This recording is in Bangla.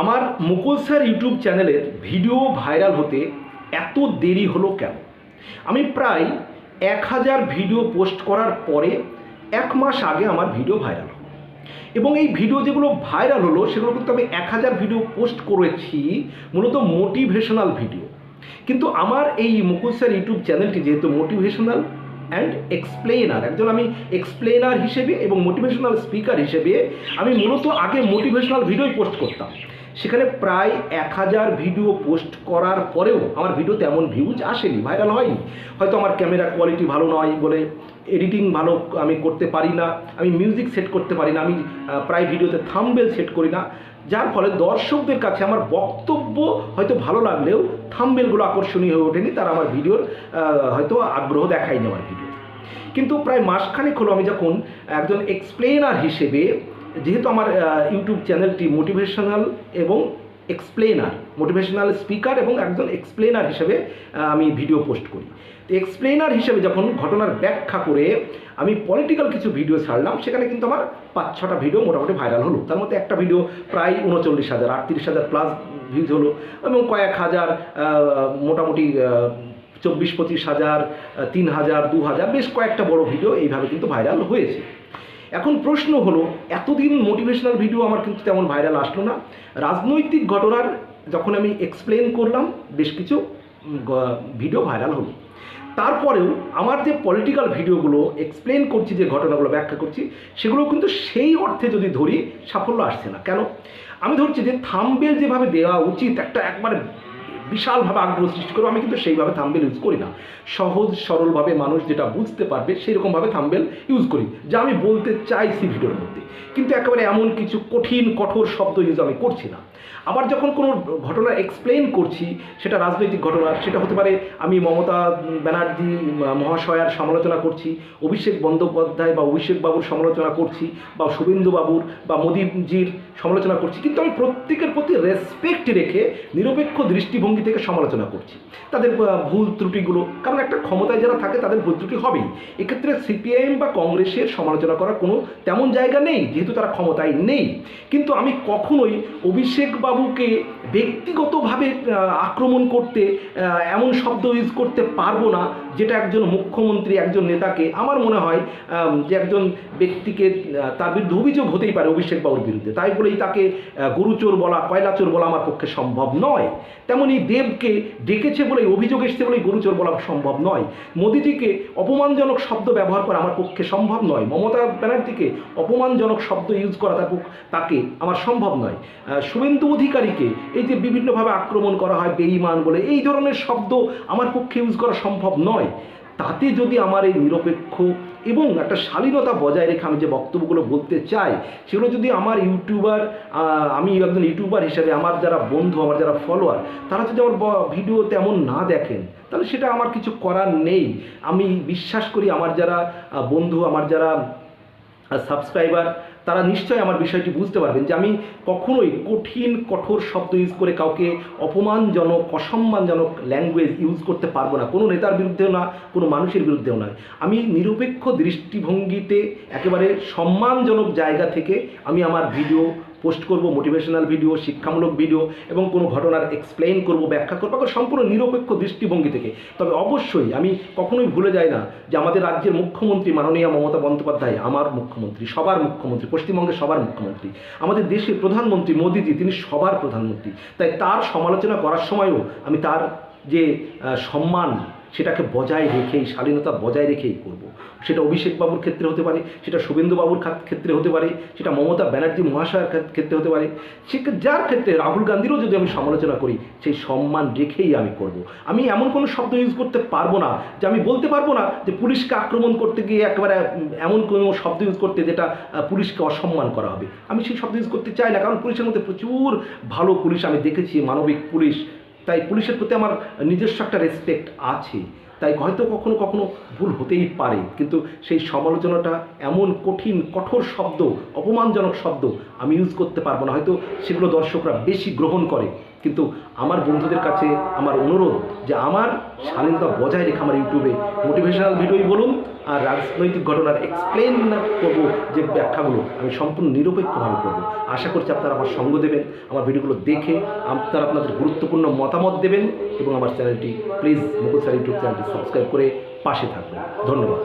আমার মুকুল স্যার ইউটিউব চ্যানেলের ভিডিও ভাইরাল হতে এত দেরি হলো কেন? আমি প্রায় এক হাজার ভিডিও পোস্ট করার পরে এক মাস আগে আমার ভিডিও ভাইরাল হলো। এবং এই ভিডিও যেগুলো ভাইরাল হলো, সেগুলো কিন্তু আমি এক হাজার ভিডিও পোস্ট করেছি, মূলত মোটিভেশনাল ভিডিও। কিন্তু আমার এই মুকুল স্যার ইউটিউব চ্যানেলটি যেহেতু মোটিভেশনাল অ্যান্ড এক্সপ্লেনার একজন আমি এক্সপ্লেনার হিসেবে এবং মোটিভেশনাল স্পিকার হিসেবে আমি মূলত আগে মোটিভেশনাল ভিডিওই পোস্ট করতাম। সেখানে প্রায় এক হাজার ভিডিও পোস্ট করার পরেও আমার ভিডিও তেমন ভিউজ আসেনি ভাইরাল হয়নি। হয়তো আমার ক্যামেরা কোয়ালিটি ভালো নয় বলে এডিটিং ভালো আমি করতে পারি না, আমি মিউজিক সেট করতে পারি না, আমি প্রায় ভিডিওতে থাম্বেল সেট করি না। যার ফলে দর্শকদের কাছে আমার বক্তব্য হয়তো ভালো লাগলেও থাম্বেলগুলো আকর্ষণীয় হয়ে ওঠেনি, তারা আমার ভিডিওর হয়তো আগ্রহ দেখায়নি আমার ভিডিও কিন্তু প্রায় মাসখানেক হলো আমি যখন একজন এক্সপ্লেনার হিসেবে যেহেতু আমার ইউটিউব চ্যানেলটি মোটিভেশনাল এবং এক্সপ্লেনার মোটিভেশনাল স্পিকার এবং একজন এক্সপ্লেনার হিসেবে আমি ভিডিও পোস্ট করি। তো এক্সপ্লেনার হিসেবে যখন ঘটনার ব্যাখ্যা করে আমি পলিটিক্যাল কিছু ভিডিও ছাড়লাম, সেখানে কিন্তু আমার পাঁচ ছটা ভিডিও মোটামুটি ভাইরাল হলো। তার মধ্যে একটা ভিডিও প্রায় উনচল্লিশ হাজার, আটত্রিশ হাজার প্লাস ভিউজ হলো এবং কয়েক হাজার মোটামুটি চব্বিশ পঁচিশ হাজার তিন হাজার, দু হাজার, বেশ কয়েকটা বড় ভিডিও এইভাবে কিন্তু ভাইরাল হয়েছে। এখন প্রশ্ন হলো, এতদিন মোটিভেশনাল ভিডিও আমার কিন্তু তেমন ভাইরাল আসলো না। রাজনৈতিক ঘটনার যখন আমি এক্সপ্লেন করলাম, বেশ কিছু ভিডিও ভাইরাল হলো। তারপরেও আমার যে পলিটিক্যাল ভিডিওগুলো এক্সপ্লেন করছি, যে ঘটনাগুলো ব্যাখ্যা করছি, সেগুলো কিন্তু সেই অর্থে যদি ধরি, সাফল্য আসছে না। কেন? আমি ধরছি যে থাম্বেল যেভাবে দেওয়া উচিত, একটা একবারে বিশালভাবে আগ্রহ সৃষ্টি করব। আমি কিন্তু সেইভাবে থাম্বেল ইউজ করি না। সহজ, সরলভাবে মানুষ যেটা বুঝতে পারবে, সেরকমভাবে থাম্বেল ইউজ করি, যা আমি বলতে চাইছি ভিডিওর মধ্যে। কিন্তু একেবারে এমন কিছু কঠিন, কঠোর শব্দ ইউজ আমি করছি না। আবার যখন কোনো ঘটনা এক্সপ্লেন করছি, সেটা রাজনৈতিক ঘটনা, সেটা হতে পারে আমি মমতা ব্যানার্জি মহাশয়ার সমালোচনা করছি, অভিষেক বন্দ্যোপাধ্যায় বা অভিষেক বাবুর সমালোচনা করছি, বা শুভেন্দু বাবুর বা মোদীজির সমালোচনা করছি, কিন্তু আমি প্রত্যেকের প্রতি রেসপেক্ট রেখে নিরপেক্ষ দৃষ্টিভঙ্গি থেকে সমালোচনা করছি। তাদের ভুল ত্রুটিগুলো, কারণ একটা ক্ষমতায় যারা থাকে, তাদের ভুল ত্রুটি হবেই। এক্ষেত্রে সিপিআইএম বা কংগ্রেসের সমালোচনা করার কোনো তেমন জায়গা নেই, যেহেতু তারা ক্ষমতায় নেই। কিন্তু আমি কখনোই অভিষেক বাবুকে ব্যক্তিগতভাবে আক্রমণ করতে এমন শব্দ ইউজ করতে পারব না যেটা একজন মুখ্যমন্ত্রী একজন নেতাকে আমার মনে হয় যে একজন ব্যক্তিকে তার বিরুদ্ধে অভিযোগ হতেই পারে অভিষেক বাবুর বিরুদ্ধে। তাই বলেই তাকে গরুচোর বলা কয়লাচোর বলা আমার পক্ষে সম্ভব নয়। তেমনি দেবকে ডেকেছে বলেই অভিযোগ এসছে বলেই গরুচোর বলা সম্ভব নয়। মোদিজিকে অপমানজনক শব্দ ব্যবহার করা আমার পক্ষে সম্ভব নয়। মমতা ব্যানার্জিকে অপমানজনক শব্দ ইউজ করা তার তাকে আমার সম্ভব নয়। আহ, শুভেন্দু অধিকারীকে এই যে বিভিন্নভাবে আক্রমণ করা হয় বেঈমান বলে, এই ধরনের শব্দ আমার পক্ষে ইউজ করা সম্ভব নয়। তাতে যদি আমার এই নিরপেক্ষ এবং একটা শালীনতা বজায় রেখে আমি যে বক্তব্যগুলো বলতে চাই, সেগুলো যদি আমার ইউটিউবার আমি একজন ইউটিউবার হিসেবে, আমার যারা বন্ধু, আমার যারা ফলোয়ার তারা যদি আমার ভিডিও তেমন না দেখেন, তাহলে সেটা আমার কিছু করার নেই। আমি বিশ্বাস করি আমার যারা বন্ধু, আমার যারা সাবস্ক্রাইবার তারা নিশ্চয়ই আমার বিষয়টি বুঝতে পারবেন যে আমি কখনোই কঠিন, কঠোর শব্দ ইউজ করে কাউকে অপমানজনক, অসম্মানজনক ল্যাঙ্গুয়েজ ইউজ করতে পারব না। কোনো নেতার বিরুদ্ধেও না, কোনো মানুষের বিরুদ্ধেও নয়। আমি নিরপেক্ষ দৃষ্টিভঙ্গিতে একেবারে সম্মানজনক জায়গা থেকে আমি আমার ভিডিও পোস্ট করব, মোটিভেশনাল ভিডিও, শিক্ষামূলক ভিডিও এবং কোনো ঘটনার এক্সপ্লেইন করব, ব্যাখ্যা করব সম্পূর্ণ নিরপেক্ষ দৃষ্টিভঙ্গি থেকে। তবে অবশ্যই আমি কখনোই ভুলে যাই না যে আমাদের রাজ্যের মুখ্যমন্ত্রী মাননীয় মমতা বন্দ্যোপাধ্যায় আমার মুখ্যমন্ত্রী, সবার মুখ্যমন্ত্রী, পশ্চিমবঙ্গের সবার মুখ্যমন্ত্রী। আমাদের দেশের প্রধানমন্ত্রী মোদীজি, তিনি সবার প্রধানমন্ত্রী। তাই তার সমালোচনা করার সময়ও আমি তার যে সম্মান সেটাকে বজায় রেখেই শালীনতা বজায় রেখেই করব। সেটা অভিষেক বাবুর ক্ষেত্রে হতে পারে, সেটা শুভেন্দু বাবুর খাত- ক্ষেত্রে হতে পারে, সেটা মমতা ব্যানার্জি মহাশয়ের ক্ষেত্রে হতে পারে, সে যার ক্ষেত্রে রাহুল গান্ধীরও যদি আমি সমালোচনা করি, সেই সম্মান রেখেই আমি করব। আমি এমন কোনো শব্দ ইউজ করতে পারব না, যে আমি বলতে পারব না যে পুলিশকে আক্রমণ করতে গিয়ে একেবারে এমন কোনো শব্দ ইউজ করতে যেটা পুলিশকে অসম্মান করা হবে আমি সেই শব্দ ইউজ করতে চাই না, কারণ পুলিশের মধ্যে প্রচুর ভালো পুলিশ আমি দেখেছি, মানবিক পুলিশ তাই পুলিশের প্রতি আমার নিজস্ব একটা রেসপেক্ট আছে। তাই হয়তো কখনো কখনো ভুল হতেই পারে, কিন্তু সেই সমালোচনাটা এমন কঠিন, কঠোর শব্দ, অপমানজনক শব্দ আমি ইউজ করতে পারব না। হয়তো সেগুলো দর্শকরা বেশি গ্রহণ করে। কিন্তু আমার বন্ধুদের কাছে আমার অনুরোধ যে আমার শালীনতা বজায় রেখে আমার ইউটিউবে মোটিভেশনাল ভিডিওই বলুন আর রাজনৈতিক ঘটনার এক্সপ্লেন করব যে ব্যাখ্যাগুলো আমি সম্পূর্ণ নিরপেক্ষভাবে করব। আশা করছি আপনারা আমার সঙ্গ দেবেন, আমার ভিডিওগুলো দেখে আপনারা আপনাদের গুরুত্বপূর্ণ মতামত দেবেন এবং আমার চ্যানেলটি প্লিজ মুকুল স্যার ইউটিউব চ্যানেলটি সাবস্ক্রাইব করে পাশে থাকবেন। ধন্যবাদ।